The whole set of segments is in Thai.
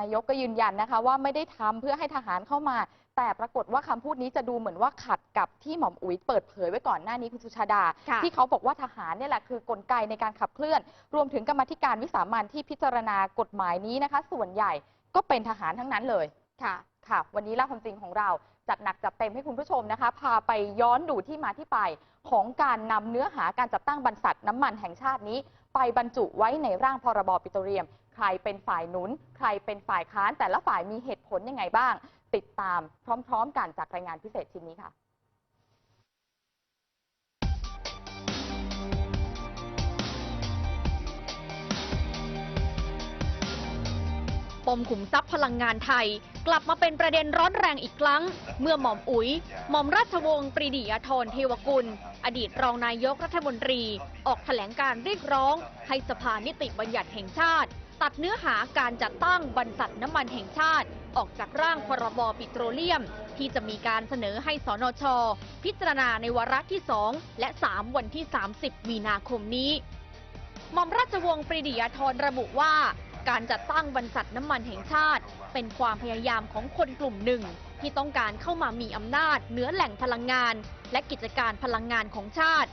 นายกก็ยืนยันนะคะว่าไม่ได้ทำเพื่อให้ทหารเข้ามา แต่ปรากฏว่าคำพูดนี้จะดูเหมือนว่าขัดกับที่หม่อมอุ๋ยเปิดเผยไว้ก่อนหน้านี้คุณสุชาดาค่ะที่เขาบอกว่าทหารเนี่ยแหละคือกลไกในการขับเคลื่อน รวมถึงกรรมาธิการวิสามันที่พิจารณากฎหมายนี้นะคะ ส่วนใหญ่ก็เป็นทหารทั้งนั้นเลยค่ะค่ะ วันนี้เล่าความจริงของเราจัดหนักจัดเต็มให้คุณผู้ชมนะคะ พาไปย้อนดูที่มาที่ไปของการนำเนื้อหาการจัดตั้งบรรษัทน้ำมันแห่งชาตินี้ ไปบรรจุไว้ในร่างพรบปิโตรเลียม ใครเป็นฝ่ายหนุน ใครเป็นฝ่ายค้าน แต่ละฝ่ายมีเหตุผลยังไงบ้าง ติดตามพร้อม ๆ กันจากรายงานพิเศษชิ้นนี้ค่ะปมขุมทรัพย์พลังงานไทย กลับมาเป็นประเด็นร้อนแรงอีกครั้ง เมื่อหม่อมอุ๋ย หม่อมราชวงศ์ปรีดียาธรเทวกุล อดีตรองนายกรัฐมนตรี ออกแถลงการเรียกร้อง ให้สภานิติบัญญัติแห่งชาติ ตัดเนื้อหาการจัดตั้งบรรษัทน้ำมันแห่งชาติ ออกจากร่างพรบปิโตรเลียม ที่จะมีการเสนอให้สนช พิจารณาในวาระที่ 2 และ 3 วันที่ 30 มีนาคมนี้หม่อมราชวงศ์ปรีดียธรระบุว่า การจัดตั้งบรรษัทน้ำมันแห่งชาติ เป็นความพยายามของคนกลุ่มหนึ่ง ที่ต้องการเข้ามามีอำนาจเหนือแหล่งพลังงาน และกิจการพลังงานของชาติ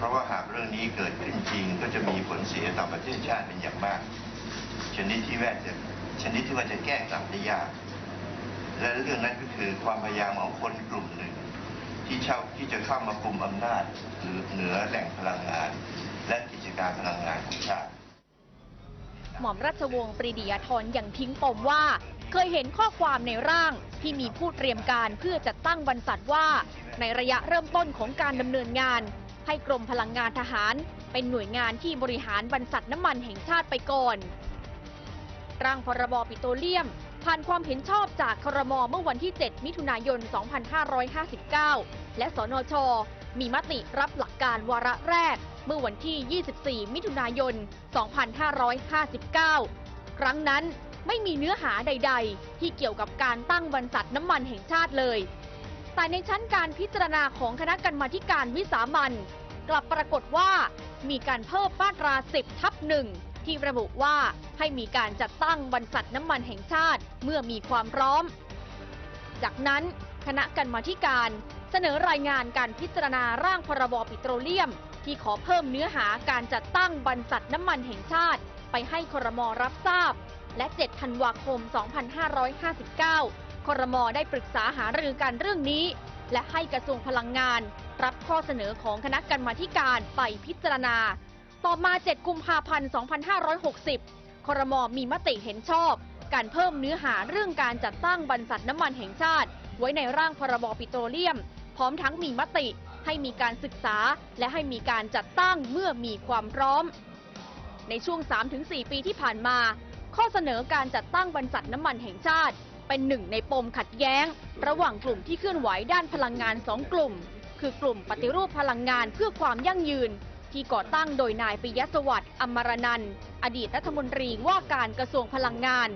เพราะว่าหากเรื่องนี้เกิดขึ้นจริงก็จะมีผลเสียต่อประเทศชาติเป็นอย่างมาก ชนิดที่ว่าจะชนิดที่ว่าจะแก้กลับได้ยาก และเรื่องนั้นก็คือความพยายามของคนกลุ่มหนึ่ง ที่เช่าที่จะเข้ามากุมอำนาจหรือเหนือแหล่งพลังงาน และกิจการพลังงานของชาติ หม่อมราชวงศ์ปรีดียาธรยังทิ้งปมว่า เคยเห็นข้อความในร่างที่มีผู้เตรียมการเพื่อจัดตั้งบรรษัทว่า ในระยะเริ่มต้นของการดำเนินงาน ให้กรมพลังงานทหาร เป็นหน่วยงานที่บริหารบรรษัทน้ำมันแห่งชาติไปก่อนร่างพรบปิโตรเลียม ผ่านความเห็นชอบจากครมเมื่อวันที่ 7 มิถุนายน 2559 และสนช มีมติรับหลักการวาระแรก เมื่อวันที่ 24 มิถุนายน 2559 ครั้งนั้นไม่มีเนื้อหาใด ๆ ที่เกี่ยวกับการตั้งบรรษัทน้ำมันแห่งชาติเลย แต่ในชั้นการพิจารณาของคณะกรรมาธิการวิสามันกลับปรากฏว่า มีการเพิ่มมาตรา 10 ทับหนึ่งที่ระบุว่าให้มีการจัดตั้งบรรษัทน้ำมันแห่งชาติเมื่อมีความพร้อม จากนั้นคณะกรรมาธิการเสนอรายงานการพิจารณาร่างพรบปิโตรเลียม ที่ขอเพิ่มเนื้อหาการจัดตั้งบรรษัทน้ำมันแห่งชาติ ไปให้ครมรับทราบ และ 7 ธันวาคม 2559 ครมได้ปรึกษาหารือกันเรื่องนี้ และให้กระทรวงพลังงาน รับข้อเสนอของคณะกรรมาการไปพิจารณา ต่อมา 7 กุมภาพันธ์ 2560 ครมมีมติเห็นชอบ การเพิ่มเนื้อหาเรื่องการจัดตั้งบรรษัทน้ำมันแห่งชาติ ไว้ในร่างพรบปิโตรเลียม พร้อมทั้งมีมติให้มีการศึกษา และให้มีการจัดตั้งเมื่อมีความพร้อม ในช่วง 3-4 ปีที่ผ่านมา ข้อเสนอการจัดตั้งบรรษัทน้ำมันแห่งชาติ เป็นหนึ่งในปมขัดแย้ง ระหว่างกลุ่มที่เคลื่อนไหวด้านพลังงานสองกลุ่ม คือกลุ่มปฏิรูปพลังงานเพื่อความยั่งยืน ที่ก่อตั้งโดยนายปิยสวัสดิ์อมรนันท์อดีตรัฐมนตรีว่าการกระทรวงพลังงาน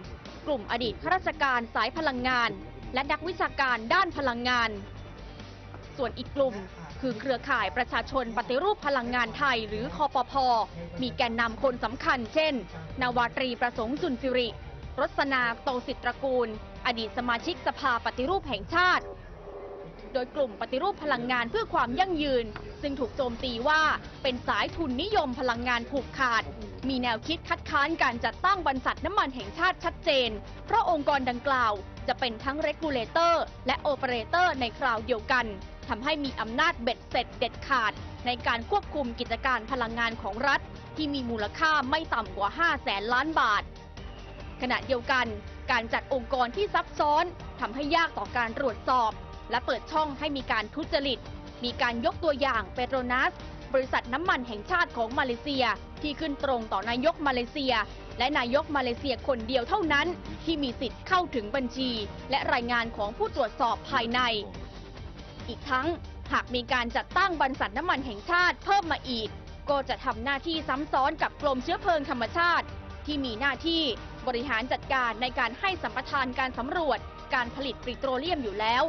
กลุ่มอดีตข้าราชการสายพลังงาน และนักวิชาการด้านพลังงาน ส่วนอีกกลุ่มคือเครือข่ายประชาชนปฏิรูปพลังงานไทยหรือคอปพมีแกนนำคนสำคัญ เช่น นาวาตรีประสงค์สุนสิริ รสนาโตสิทธิตระกูล อดีตสมาชิกสภาปฏิรูปแห่งชาติ โดยกลุ่มปฏิรูปพลังงานเพื่อความยั่งยืน ซึ่งถูกโจมตีว่าเป็นสายทุนนิยมพลังงานผูกขาด มีแนวคิดคัดค้านการจัดตั้งบรรษัทน้ำมันแห่งชาติชัดเจน เพราะองค์กรดังกล่าวจะเป็นทั้งเรกูเลเตอร์และโอเปอเรเตอร์ในคราวเดียวกันทำให้มีอำนาจเบ็ดเสร็จเด็ดขาด ในการควบคุมกิจการพลังงานของรัฐ ที่มีมูลค่าไม่ต่ำกว่า 5 แสนล้านบาท ขณะเดียวกัน การจัดองค์กรที่ซับซ้อนทำให้ยากต่อการตรวจสอบ และเปิดช่องให้มีการทุจริต มีการยกตัวอย่างเปโตรนัส บริษัทน้ำมันแห่งชาติของมาเลเซีย ที่ขึ้นตรงต่อนายกมาเลเซีย และนายกมาเลเซียคนเดียวเท่านั้น ที่มีสิทธิ์เข้าถึงบัญชี และรายงานของผู้ตรวจสอบภายใน อีกทั้งหากมีการจัดตั้งบรรษัทน้ำมันแห่งชาติเพิ่มมาอีก ก็จะทำหน้าที่ซ้ำซ้อนกับกรมเชื้อเพลิงธรรมชาติ ที่มีหน้าที่ บริหารจัดการในการให้สัมปทานการสำรวจ การผลิตปิโตรเลียมอยู่แล้ว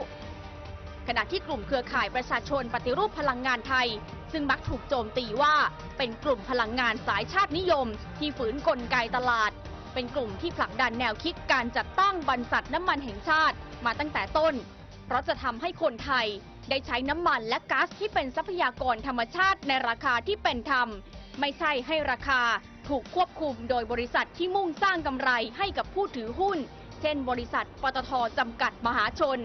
ขณะที่กลุ่มเครือข่ายประชาชนปฏิรูปพลังงานไทย ซึ่งมักถูกโจมตีว่าเป็นกลุ่มพลังงานสายชาตินิยม ที่ฝืนกลไกตลาด เป็นกลุ่มที่ผลักดันแนวคิดการจัดตั้งบรรษัทน้ำมันแห่งชาติมาตั้งแต่ต้น เพราะจะทำให้คนไทยได้ใช้น้ำมันและก๊าซที่เป็นทรัพยากรธรรมชาติในราคาที่เป็นธรรม ไม่ใช่ให้ราคา ถูกควบคุมโดยบริษัทที่มุ่งสร้างกำไรให้กับผู้ถือหุ้น เช่นบริษัทปตทจำกัดมหาชน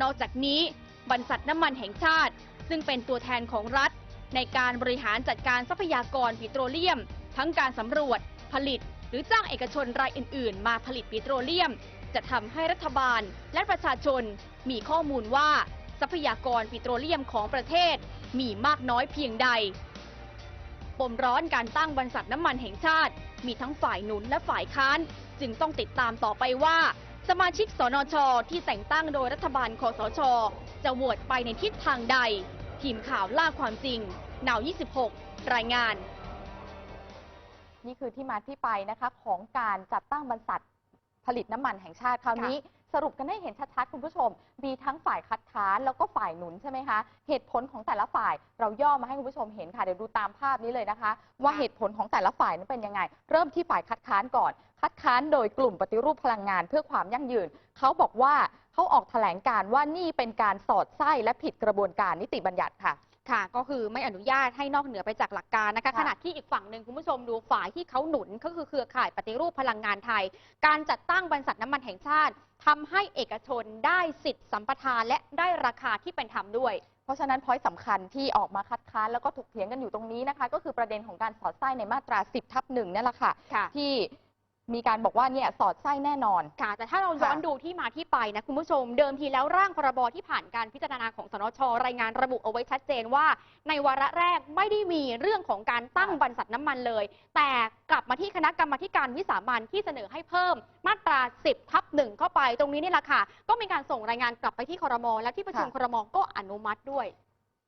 นอกจากนี้บรรษัทน้ำมันแห่งชาติ ซึ่งเป็นตัวแทนของรัฐ ในการบริหารจัดการทรัพยากรปิโตรเลียม ทั้งการสำรวจ ผลิต หรือจ้างเอกชนรายอื่น ๆ มาผลิตปิโตรเลียม จะทำให้รัฐบาลและประชาชน มีข้อมูลว่าทรัพยากรปิโตรเลียมของประเทศมีมากน้อยเพียงใด ปมร้อนการตั้งบรรษัทน้ำมันแห่งชาติ มีทั้งฝ่ายหนุนและฝ่ายค้าน จึงต้องติดตามต่อไปว่า สมาชิกสนช ที่แต่งตั้งโดยรัฐบาลคอสช จะโหวตไปในทิศทางใด ทีมข่าวล่าความจริงหนาว 26 รายงาน นี่คือที่มาที่ไปนะคะของการจัดตั้งบรรษัทผลิตน้ำมันแห่งชาติคราวนี้ สรุปกันให้เห็นชัดๆคุณผู้ชม มีทั้งฝ่ายคัดค้านแล้วก็ฝ่ายหนุนใช่ไหมคะ เหตุผลของแต่ละฝ่ายเราย่อมาให้คุณผู้ชมเห็นค่ะเดี๋ยวดูตามภาพนี้เลยนะคะ ว่าเหตุผลของแต่ละฝ่ายนั้นเป็นยังไง เริ่มที่ฝ่ายคัดค้านก่อน คัดค้านโดยกลุ่มปฏิรูปพลังงานเพื่อความยั่งยืน เขาบอกว่าเขาออกแถลงการว่านี่เป็นการสอดไส้และผิดกระบวนการนิติบัญญัติค่ะ ค่ะ ก็คือไม่อนุญาตให้นอกเหนือไปจากหลักการนะคะค่ะขณะที่อีกฝั่งหนึ่งคุณผู้ชมดูฝ่ายที่เขาหนุนก็คือเครือข่ายปฏิรูปพลังงานไทย การจัดตั้งบริษัทน้ำมันแห่งชาติทำให้เอกชนได้สิทธิ์สัมปทานและได้ราคาที่เป็นธรรมด้วย เพราะฉะนั้นพอยต์สำคัญที่ออกมาคัดค้านแล้วก็ถกเถียงกันอยู่ตรงนี้นะคะ ก็คือประเด็นของการสอดไส้ในมาตรา 10 ทับหนึ่งนี่แหละค่ะค่ะที่ มีการบอกว่าเนี่ยสอดไส้แน่นอน ค่ะแต่ถ้าเราย้อนค่ะดูที่มาที่ไปนะคุณผู้ชมเดิมทีแล้วร่างพรบที่ผ่านการพิจารณาของสนชรายงานระบุเอาไว้ชัดเจนว่า ในวาระแรกไม่ได้มีเรื่องของการตั้งบรรษัทน้ำมันเลย แต่กลับมาที่คณะกรรมาธิการวิสามันที่เสนอให้เพิ่มมาตรา 10ทับหนึ่งเข้าไปตรงนี้นี่แหละค่ะ ก็มีการส่งรายงานกลับไปที่ครมและที่ประชุมค่ะ ครมก็อนุมัติด้วย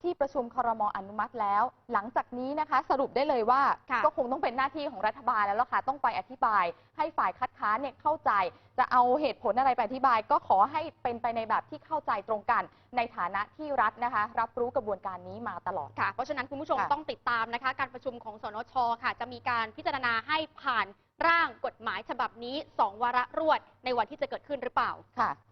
ที่ประชุมครมอนุมัติแล้ว หลังจากนี้นะคะ สรุปได้เลยว่าค่ะก็คงต้องเป็นหน้าที่ของรัฐบาลแล้วล่ะค่ะต้องไปอธิบาย ให้ฝ่ายคัดค้านเนี่ยเข้าใจ จะเอาเหตุผลอะไรไปอธิบาย ก็ขอให้เป็นไปในแบบที่เข้าใจตรงกัน ในฐานะที่รัฐนะคะ รับรู้กระบวนการนี้มาตลอด ค่ะ เพราะฉะนั้นคุณผู้ชมค่ะ ต้องติดตามนะคะ การประชุมของสนชค่ะ จะมีการพิจารณาให้ผ่านร่างกฎหมายฉบับนี้ 2 วาระรวดในวันที่จะเกิดขึ้นหรือเปล่า ค่ะ